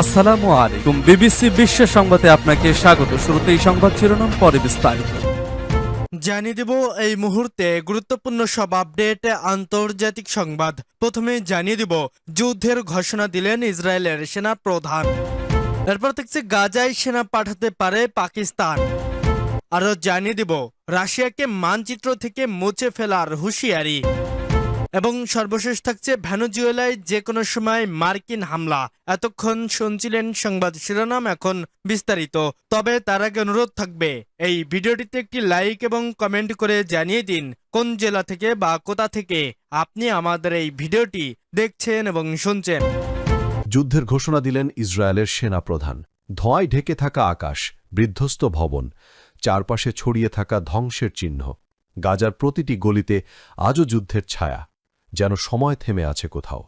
আসসালামু আলাইকুম। বিবিসি বিশ্ব সংবাদে আপনাকে স্বাগত। শুরুতেই সংবাদ শিরোনাম, পরে বিস্তারিত। জানিয়ে দেব এই মুহূর্তে গুরুত্বপূর্ণ সব আপডেট, আন্তর্জাতিক সংবাদ। প্রথমে জানিয়ে দেব, যুদ্ধের ঘোষণা দিলেন ইসরায়েলের সেনা প্রধান এরপর থাকছে গাজায় সেনা পাঠাতে পারে পাকিস্তান। আরও জানিয়ে দেব, রাশিয়াকে মানচিত্র থেকে মুছে ফেলার হুঁশিয়ারি। এবং সর্বশেষ থাকছে ভেনুজুয়েলায় যে কোনো সময় মার্কিন হামলা। এতক্ষণ শুনছিলেন সংবাদ শিরোনাম, এখন বিস্তারিত। তবে তার আগে অনুরোধ থাকবে, এই ভিডিওটিতে একটি লাইক এবং কমেন্ট করে জানিয়ে দিন, কোন জেলা থেকে বা কোথা থেকে আপনি আমাদের এই ভিডিওটি দেখছেন এবং শুনছেন। যুদ্ধের ঘোষণা দিলেন ইসরায়েলের সেনাপ্রধান। ধোঁয়ায় ঢেকে থাকা আকাশ বৃদ্ধস্ত ভবন, চারপাশে ছড়িয়ে থাকা ধ্বংসের চিহ্ন। গাজার প্রতিটি গলিতে আজও যুদ্ধের ছায়া। যেন সময় থেমে আছে কোথাও।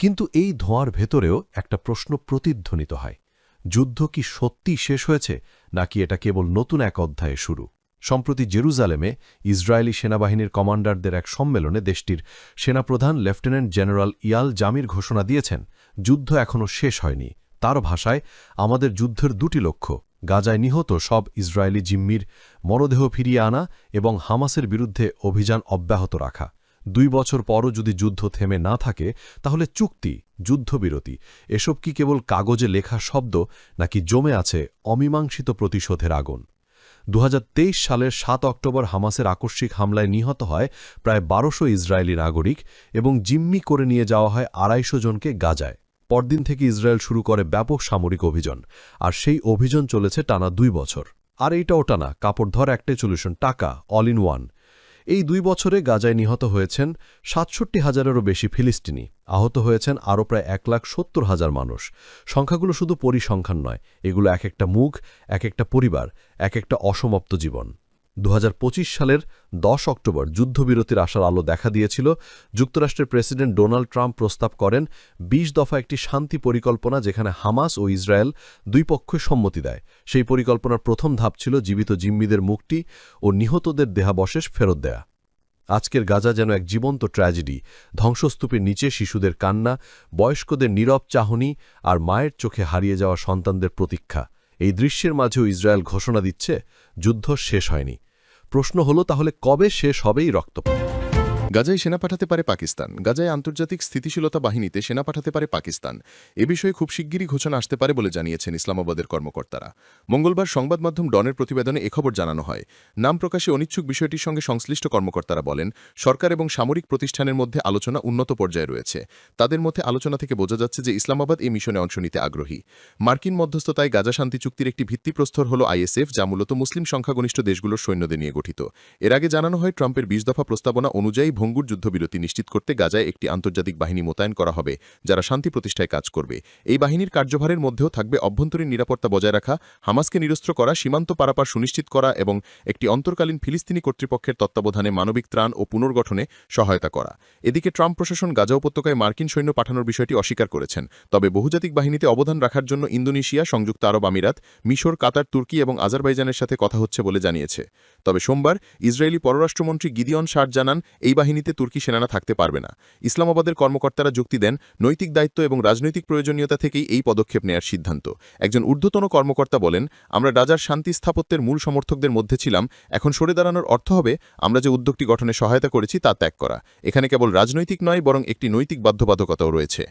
কিন্তু এই ধোঁয়ার ভেতরেও একটা প্রশ্ন প্রতিধ্বনিত হয়। যুদ্ধ কি সত্যি শেষ হয়েছে, নাকি এটা কেবল নতুন এক অধ্যায়ে শুরু? সম্প্রতি জেরুজালেমে ইসরায়েলি সেনাবাহিনীর কমান্ডারদের এক সম্মেলনে দেশটির সেনাপ্রধান লেফটেন্যান্ট জেনারেল ইয়াল জামির ঘোষণা দিয়েছেন, যুদ্ধ এখনও শেষ হয়নি। তার ভাষায়, আমাদের যুদ্ধের দুটি লক্ষ্য, গাজায় নিহত সব ইসরায়েলি জিম্মির মরদেহ ফিরিয়ে আনা এবং হামাসের বিরুদ্ধে অভিযান অব্যাহত রাখা। দুই বছর পরও যদি যুদ্ধ থেমে না থাকে, তাহলে চুক্তি, যুদ্ধবিরতি, এসব কি কেবল কাগজে লেখা শব্দ, নাকি জমে আছে অমীমাংসিত প্রতিশোধের আগুন? দু হাজার তেইশ সালের সাত অক্টোবর হামাসের আকস্মিক হামলায় নিহত হয় প্রায় বারোশো ইসরায়েলি নাগরিক এবং জিম্মি করে নিয়ে যাওয়া হয় আড়াইশো জনকে গাজায়। পরদিন থেকে ইসরায়েল শুরু করে ব্যাপক সামরিক অভিযান, আর সেই অভিযান চলেছে টানা দুই বছর। আর এইটাও টানা কাপড় ধর একটাই সলিউশন টাকা অল ইন ওয়ান এই দুই বছরে গাজায় নিহত হয়েছেন সাতষট্টি হাজারেরও বেশি ফিলিস্তিনি। আহত হয়েছেন আরও প্রায় এক লাখ সত্তর হাজার মানুষ। সংখ্যাগুলো শুধু পরিসংখ্যান নয়, এগুলো এক একটা মুখ, এক একটা পরিবার, এক একটা অসমাপ্ত জীবন। দু হাজার পঁচিশ সালের দশ অক্টোবর যুদ্ধবিরতির আশার আলো দেখা দিয়েছিল। যুক্তরাষ্ট্রের প্রেসিডেন্ট ডোনাল্ড ট্রাম্প প্রস্তাব করেন ২০ দফা একটি শান্তি পরিকল্পনা যেখানে হামাস ও ইসরায়েল দুই পক্ষই সম্মতি দেয়। সেই পরিকল্পনার প্রথম ধাপ ছিল জীবিত জিম্মিদের মুক্তি ও নিহতদের দেহাবশেষ ফেরত দেয়া। আজকের গাজা যেন এক জীবন্ত ট্র্যাজেডি, ধ্বংসস্তূপের নিচে শিশুদের কান্না, বয়স্কদের নীরব চাহনি আর মায়ের চোখে হারিয়ে যাওয়া সন্তানদের প্রতীক্ষা। এই দৃশ্যের মাঝেও ইসরায়েল ঘোষণা দিচ্ছে, যুদ্ধ শেষ হয়নি। প্রশ্ন হলো তাহলে কবে শেষ হবেই রক্তপাত? গাজায় সেনা পাঠাতে পারে পাকিস্তান। গাজায় আন্তর্জাতিক স্থিতিশীলতা বাহিনীতে সেনা পাঠাতে পারে পাকিস্তান। এ বিষয়ে খুব শিগগিরই ঘোষণা আসতে পারে বলে জানিয়েছেন ইসলামাবাদের কর্মকর্তারা। মঙ্গলবার সংবাদ মাধ্যম ডনের প্রতিবেদনে এখবর জানানো হয়। নাম প্রকাশে অনিচ্ছুক বিষয়টির সঙ্গে সংশ্লিষ্ট কর্মকর্তারা বলেন, সরকার এবং সামরিক প্রতিষ্ঠানের মধ্যে আলোচনা উন্নত পর্যায়ে রয়েছে। তাদের মধ্যে আলোচনা থেকে বোঝা যাচ্ছে যে ইসলামাবাদ এই মিশনে অংশ নিতে আগ্রহী। মার্কিন মধ্যস্থতায় গাজা শান্তি চুক্তির একটি ভিত্তিপ্রস্তর হল আইএসএফ, যা মূলত মুসলিম সংখ্যাগরিষ্ঠ দেশগুলোর সৈন্যদের নিয়ে গঠিত। এর আগে জানানো হয়, ট্রাম্পের বিশ দফা প্রস্তাবনা অনুযায়ী ভঙ্গুর যুদ্ধবিরতি নিশ্চিত করতে গাজায় একটি আন্তর্জাতিক বাহিনী মোতায়েন করা হবে, যারা শান্তি প্রতিষ্ঠায় কাজ করবে। এই বাহিনীর কার্যভারের মধ্যেও থাকবে অভ্যন্তরীণ নিরাপত্তা বজায় রাখা, হামাসকে নিরস্ত্র করা, সীমান্ত পারাপার সুনিশ্চিত করা এবং একটি অন্তর্কালীন ফিলিস্তিনি কর্তৃপক্ষের তত্ত্বাবধানে মানবিক ত্রাণ ও পুনর্গঠনে সহায়তা করা। এদিকে ট্রাম্প প্রশাসন গাজা উপত্যকায় মার্কিন সৈন্য পাঠানোর বিষয়টি অস্বীকার করেছেন। তবে বহুজাতিক বাহিনীতে অবদান রাখার জন্য ইন্দোনেশিয়া, সংযুক্ত আরব আমিরাত, মিশর, কাতার, তুর্কি এবং আজারবাইজানের সাথে কথা হচ্ছে বলে জানিয়েছে। তবে সোমবার ইসরায়েলি পররাষ্ট্রমন্ত্রী গিদিয়ন শার জানান এই বাহিনীতে তুর্কি সেনারা থাকতে পারবে না। ইসলামাবাদের কর্মকর্তারা যুক্তি দেন, নৈতিক দায়িত্ব এবং রাজনৈতিক প্রয়োজনীয়তা থেকেই এই পদক্ষেপ নেয়ার সিদ্ধান্ত। একজন ঊর্ধ্বতন কর্মকর্তা বলেন, আমরা রাজার শান্তি স্থাপত্যের মূল সমর্থকদের মধ্যে ছিলাম, এখন সরে দাঁড়ানোর অর্থ হবে, আমরা যে উদ্যোগটি গঠনে সহায়তা করেছি তা ত্যাগ করা। এখানে কেবল রাজনৈতিক নয়, বরং একটি নৈতিক বাধ্যবাধকতাও রয়েছে।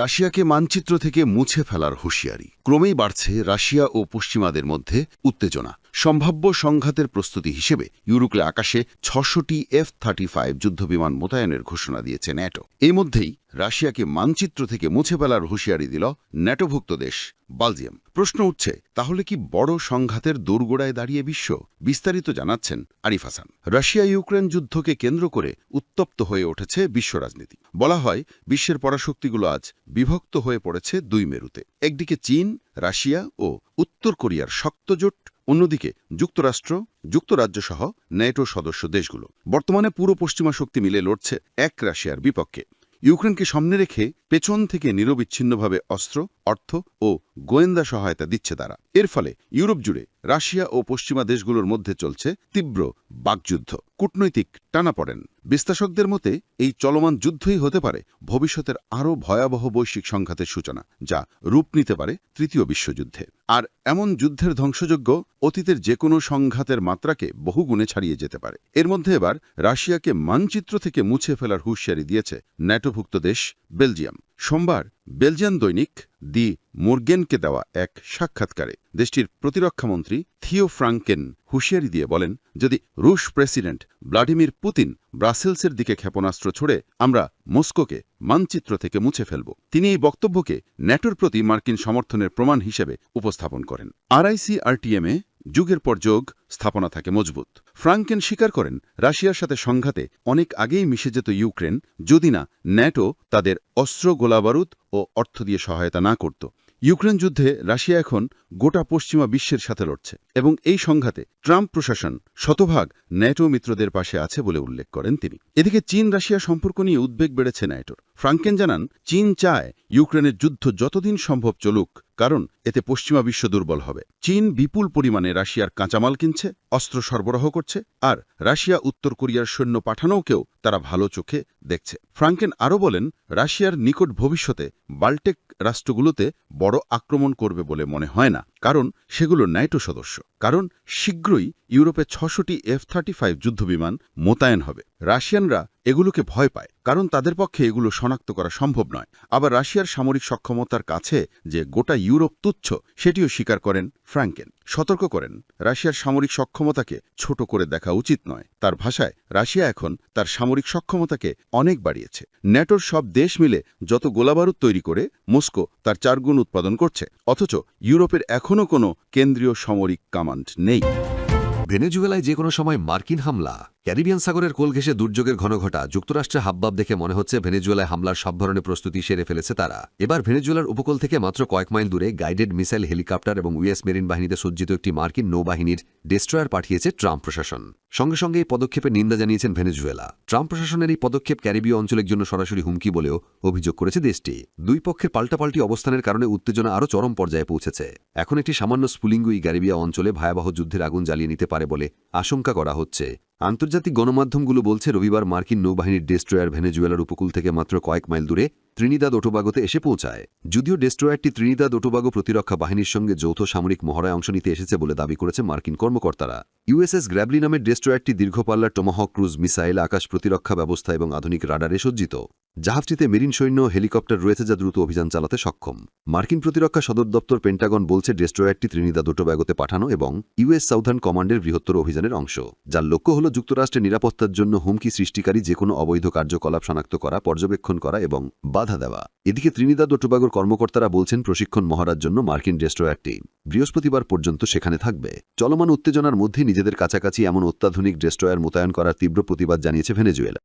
রাশিয়াকে মানচিত্র থেকে মুছে ফেলার হুঁশিয়ারি। ক্রমেই বাড়ছে রাশিয়া ও পশ্চিমাদের মধ্যে উত্তেজনা। সম্ভাব্য সংঘাতের প্রস্তুতি হিসেবে ইউরোক্লে আকাশে ছশোটি এফ থার্টি ফাইভ যুদ্ধবিমান মোতায়েনের ঘোষণা দিয়েছে ন্যাটো। এই মধ্যেই রাশিয়াকে মানচিত্র থেকে মুছে ফেলার হুঁশিয়ারি দিল ন্যাটোভুক্ত দেশ, বালজিয়াম। প্রশ্ন উঠছে, তাহলে কি বড় সংঘাতের দোরগোড়ায় দাঁড়িয়ে বিশ্ব? বিস্তারিত জানাচ্ছেন আরিফ হাসান। রাশিয়া ইউক্রেন যুদ্ধকে কেন্দ্র করে উত্তপ্ত হয়ে উঠেছে বিশ্ব রাজনীতি। বলা হয়, বিশ্বের পরাশক্তিগুলো আজ বিভক্ত হয়ে পড়েছে দুই মেরুতে। একদিকে চীন, রাশিয়া ও উত্তর কোরিয়ার শক্ত জোট অন্যদিকে, যুক্তরাষ্ট্র যুক্তরাজ্য সহ ন্যাটো সদস্য দেশগুলো। বর্তমানে পুরো পশ্চিমা শক্তি মিলে লড়ছে এক রাশিয়ার বিপক্ষে। ইউক্রেনকে সামনে রেখে পেছন থেকে নিরবিচ্ছিন্নভাবে অস্ত্র, অর্থ ও গোয়েন্দা সহায়তা দিচ্ছে তারা। এর ফলে ইউরোপ জুড়ে রাশিয়া ও পশ্চিমা দেশগুলোর মধ্যে চলছে তীব্র বাকযুদ্ধ। কূটনৈতিক টানাপড়েন বিশ্লেষকদের মতে, এই চলমান যুদ্ধই হতে পারে ভবিষ্যতের আরও ভয়াবহ বৈশ্বিক সংঘাতের সূচনা, যা রূপ নিতে পারে তৃতীয় বিশ্বযুদ্ধে। আর এমন যুদ্ধের ধ্বংসযোগ্য অতীতের যে কোনো সংঘাতের মাত্রাকে বহুগুণে ছাড়িয়ে যেতে পারে। এর মধ্যে এবার রাশিয়াকে মানচিত্র থেকে মুছে ফেলার হুঁশিয়ারি দিয়েছে ন্যাটোভুক্ত দেশ বেলজিয়াম। সোমবার বেলজিয়ান দৈনিক দি মুরগেনকে দেওয়া এক সাক্ষাৎকারে দেশটির প্রতিরক্ষামন্ত্রী থিও ফ্রাঙ্কেন হুঁশিয়ারি দিয়ে বলেন, যদি রুশ প্রেসিডেন্ট ভ্লাদিমির পুতিন ব্রাসেলসের দিকে ক্ষেপণাস্ত্র ছড়ে, আমরা মস্কোকে মানচিত্র থেকে মুছে ফেলব। তিনি এই বক্তব্যকে ন্যাটোর প্রতি মার্কিন সমর্থনের প্রমাণ হিসেবে উপস্থাপন করেন। আরআইসি আরটিএমে যুগের পর যোগ স্থাপনা থাকে মজবুত। ফ্রাঙ্কেন স্বীকার করেন, রাশিয়ার সাথে সংঘাতে অনেক আগেই মিশে যেত ইউক্রেন, যদি না ন্যাটো তাদের অস্ত্র গোলাবারুদ ও অর্থ দিয়ে সহায়তা না করত। ইউক্রেন যুদ্ধে রাশিয়া এখন গোটা পশ্চিমা বিশ্বের সাথে লড়ছে এবং এই সংঘাতে ট্রাম্প প্রশাসন শতভাগ ন্যাটো মিত্রদের পাশে আছে বলে উল্লেখ করেন তিনি। এদিকে চীন রাশিয়া সম্পর্ক নিয়ে উদ্বেগ বেড়েছে ন্যাটোর। ফ্রাঙ্কেন জানান, চীন চায় ইউক্রেনের যুদ্ধ যতদিন সম্ভব চলুক, কারণ এতে পশ্চিমা বিশ্ব দুর্বল হবে। চীন বিপুল পরিমাণে রাশিয়ার কাঁচামাল কিনছে, অস্ত্র সরবরাহ করছে, আর রাশিয়া উত্তর কোরিয়ার সৈন্য পাঠানোকেও তারা ভালো চোখে দেখছে। ফ্রাঙ্কেন আরও বলেন, রাশিয়ার নিকট ভবিষ্যতে বাল্টেক রাষ্ট্রগুলোতে বড় আক্রমণ করবে বলে মনে হয় না। কারণ সেগুলো ন্যাটো সদস্য। কারণ শীঘ্রই ইউরোপে ছশোটি এফ থার্টি ফাইভ যুদ্ধবিমান মোতায়েন হবে। রাশিয়ানরা এগুলোকে ভয় পায়, কারণ তাদের পক্ষে এগুলো শনাক্ত করা সম্ভব নয়। আবার রাশিয়ার সামরিক সক্ষমতার কাছে যে গোটা ইউরোপ তুচ্ছ, সেটিও স্বীকার করেন ফ্র্যাঙ্কেন। সতর্ক করেন। রাশিয়ার সামরিক সক্ষমতাকে ছোট করে দেখা উচিত নয়। তার ভাষায়, রাশিয়া এখন তার সামরিক সক্ষমতাকে অনেক বাড়িয়েছে। ন্যাটোর সব দেশ মিলে যত গোলাবারুদ তৈরি করে, মস্কো তার চারগুণ উৎপাদন করছে। অথচ ইউরোপের এখনও কোনো কেন্দ্রীয় সামরিক কামান্ড নেই। ভেনেজুয়েলায় যে কোনো সময় মার্কিন হামলা। ক্যারিবিয়ান সাগরের কোল ঘেঁষে দুর্যোগের ঘনঘটা যুক্তরাষ্ট্রে হাবভাব দেখে মনে হচ্ছে ভেনেজুয়েলায় হামলার সব ধরনের প্রস্তুতি সেরে ফেলেছে তারা। এবার ভেনেজুয়েলার উপকূল থেকে মাত্র কয়েক মাইল দূরে গাইডেড মিসাইল হেলিকপ্টার এবং ইউএস মেরিন বাহিনীতে সজ্জিত একটি মার্কিন নৌবাহিনীর ডেস্ট্রয়ার পাঠিয়েছে ট্রাম্প প্রশাসন। সঙ্গে সঙ্গে এই পদক্ষেপের নিন্দা জানিয়েছেন ভেনেজুয়েলা। ট্রাম্প প্রশাসনের এই পদক্ষেপ ক্যারিবীয় অঞ্চলের জন্য সরাসরি হুমকি বলেও অভিযোগ করেছে দেশটি। দুই পক্ষের পাল্টাপাল্টি অবস্থানের কারণে উত্তেজনা আরও চরম পর্যায়ে পৌঁছেছে। এখন একটি সামান্য স্পুলিঙ্গুই ক্যারিবিয়া অঞ্চলে ভয়াবহ যুদ্ধের আগুন জ্বালিয়ে নিতে পারে বলে আশঙ্কা করা হচ্ছে। আন্তর্জাতিক গণমাধ্যমগুলো বলছে রবিবার মার্কিন নৌবাহিনীর ডেস্ট্রয়ার ভেনেজুয়েলার উপকূল থেকে মাত্র কয়েক মাইল দূরে ত্রিনিদাদ ওটোবাগোতে এসে পৌঁছায়। যদিও ডেস্ট্রয়ারটি ত্রিনিদাদ ওটোবাগো প্রতিরক্ষা বাহিনীর সঙ্গে যৌথ সামরিক মহড়ায় অংশ নিতে এসেছে বলে দাবি করেছে মার্কিন কর্মকর্তারা। ইউএসএস গ্র্যাবলি নামের ডেস্ট্রয়ারটি দীর্ঘপাল্লার টমাহক ক্রুজ মিসাইল, আকাশ প্রতিরক্ষা ব্যবস্থা এবং আধুনিক রাডারে সজ্জিত। জাহাজটিতে মেরিন সৈন্য, হেলিকপ্টার রয়েছে যা দ্রুত অভিযান চালাতে সক্ষম। মার্কিন প্রতিরক্ষা সদর দপ্তর পেন্টাগন বলছে ডেস্ট্রয়ারটি ত্রিনিদা ওটোবাগোতে পাঠানো এবং ইউএস সাউথার্ন কমান্ডের বৃহত্তর অভিযানের অংশ, যার লক্ষ্য হল যুক্তরাষ্ট্রের নিরাপত্তার জন্য হুমকি সৃষ্টিকারী যে কোনো অবৈধ কার্যকলাপ শনাক্ত করা, পর্যবেক্ষণ করা এবং বাধা দেওয়া। এদিকে ত্রিনিদাদ ও টোবাগোর কর্মকর্তারা বলছেন, প্রশিক্ষণ মহারাজ জন্য মার্কিন ডেস্ট্রয়ারটি বৃহস্পতিবার পর্যন্ত সেখানে থাকবে। চলমান উত্তেজনার মধ্যে নিজেদের কাছাকাছি এমন অত্যাধুনিক ডেস্ট্রয়ার মোতায়েন করার তীব্র প্রতিবাদ জানিয়েছে ভেনেজুয়েলা।